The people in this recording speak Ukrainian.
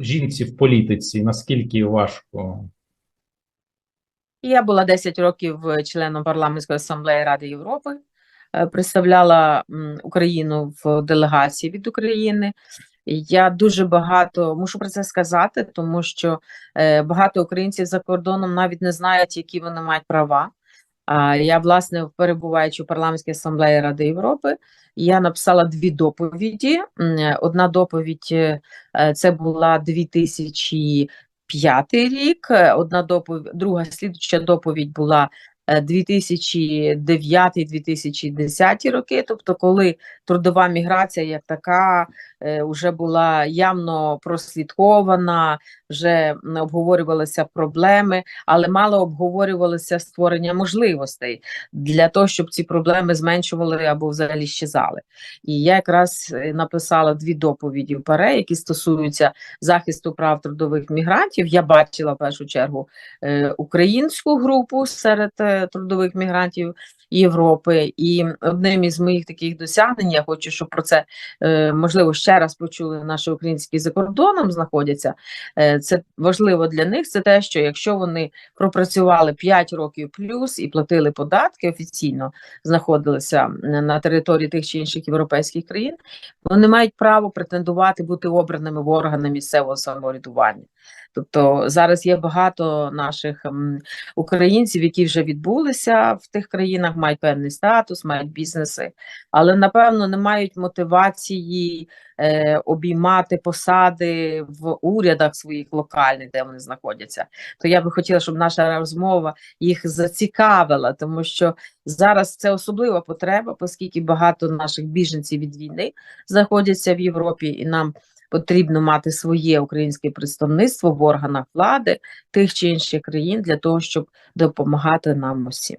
жінці в політиці? Наскільки важко? Я була 10 років членом парламентської асамблеї Ради Європи, е, представляла Україну в делегації від України. Я дуже багато мушу про це сказати, тому що е, багато українців за кордоном навіть не знають, які вони мають права. Я, власне, перебуваючи у парламентській асамблеї Ради Європи, я написала дві доповіді. Одна доповідь е, е, це була 2000 п'ятий рік. е, Одна доповідь, друга слідча доповідь була 2009-2010 роки. Тобто, коли трудова міграція як така е, вже була явно прослідкована, вже обговорювалися проблеми, але мало обговорювалося створення можливостей для того, щоб ці проблеми зменшували або взагалі щезали. І я якраз е, написала дві доповіді в ПАРЕ, які стосуються захисту прав трудових мігрантів. Я бачила в першу чергу е, українську групу серед е, трудових мігрантів Європи. І одним із моїх таких досягнень, я хочу, щоб про це можливо ще раз почули наші українські за кордоном знаходяться. Це важливо для них. Це те, що якщо вони пропрацювали 5 років плюс і платили податки офіційно, знаходилися на території тих чи інших європейських країн, вони мають право претендувати бути обраними в органи місцевого самоврядування. Тобто зараз є багато наших українців, які вже відбулися в тих країнах, мають певний статус, мають бізнеси, але напевно не мають мотивації е, обіймати посади в урядах своїх локальних, де вони знаходяться. То я би хотіла, щоб наша розмова їх зацікавила, тому що зараз це особлива потреба, оскільки багато наших біженців від війни знаходяться в Європі, і нам потрібно мати своє українське представництво в органах влади тих чи інших країн для того, щоб допомагати нам усім.